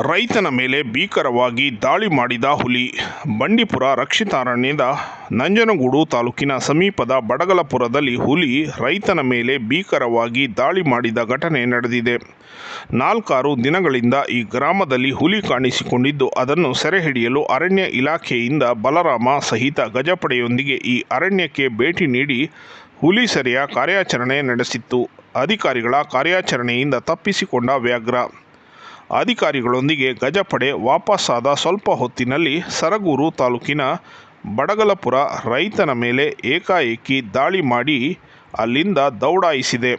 ರೈತನ ಮೇಲೆ ಭೀಕರವಾಗಿ ದಾಳಿ ಮಾಡಿದ ಹುಲಿ. ಬಂಡೀಪುರ ರಕ್ಷಿತಾರಣ್ಯದ ನಂಜನಗೂಡು ತಾಲೂಕಿನ ಸಮೀಪದ ಬಡಗಲಪುರದಲ್ಲಿ ಹುಲಿ ರೈತನ ಮೇಲೆ ಭೀಕರವಾಗಿ ದಾಳಿ ಮಾಡಿದ ಘಟನೆ ನಡೆದಿದೆ. ನಾಲ್ಕಾರು ದಿನಗಳಿಂದ ಈ ಗ್ರಾಮದಲ್ಲಿ ಹುಲಿ ಕಾಣಿಸಿಕೊಂಡಿದ್ದು, ಅದನ್ನು ಸೆರೆ ಹಿಡಿಯಲು ಅರಣ್ಯ ಇಲಾಖೆಯಿಂದ ಬಲರಾಮ ಸಹಿತ ಗಜಪಡೆಯೊಂದಿಗೆ ಈ ಅರಣ್ಯಕ್ಕೆ ಭೇಟಿ ನೀಡಿ ಹುಲಿ ಸೆರೆಯ ಕಾರ್ಯಾಚರಣೆ ನಡೆಸಿತ್ತು. ಅಧಿಕಾರಿಗಳ ಕಾರ್ಯಾಚರಣೆಯಿಂದ ತಪ್ಪಿಸಿಕೊಂಡ ವ್ಯಾಘ್ರ. ಅಧಿಕಾರಿಗಳೊಂದಿಗೆ ಗಜಪಡೆ ವಾಪಸ್ಸಾದ ಸ್ವಲ್ಪ ಹೊತ್ತಿನಲ್ಲಿ ಸರಗೂರು ತಾಲೂಕಿನ ಬಡಗಲಪುರ ರೈತನ ಮೇಲೆ ಏಕಾಏಕಿ ದಾಳಿ ಮಾಡಿ ಅಲ್ಲಿಂದ ದೌಡಾಯಿಸಿದೆ.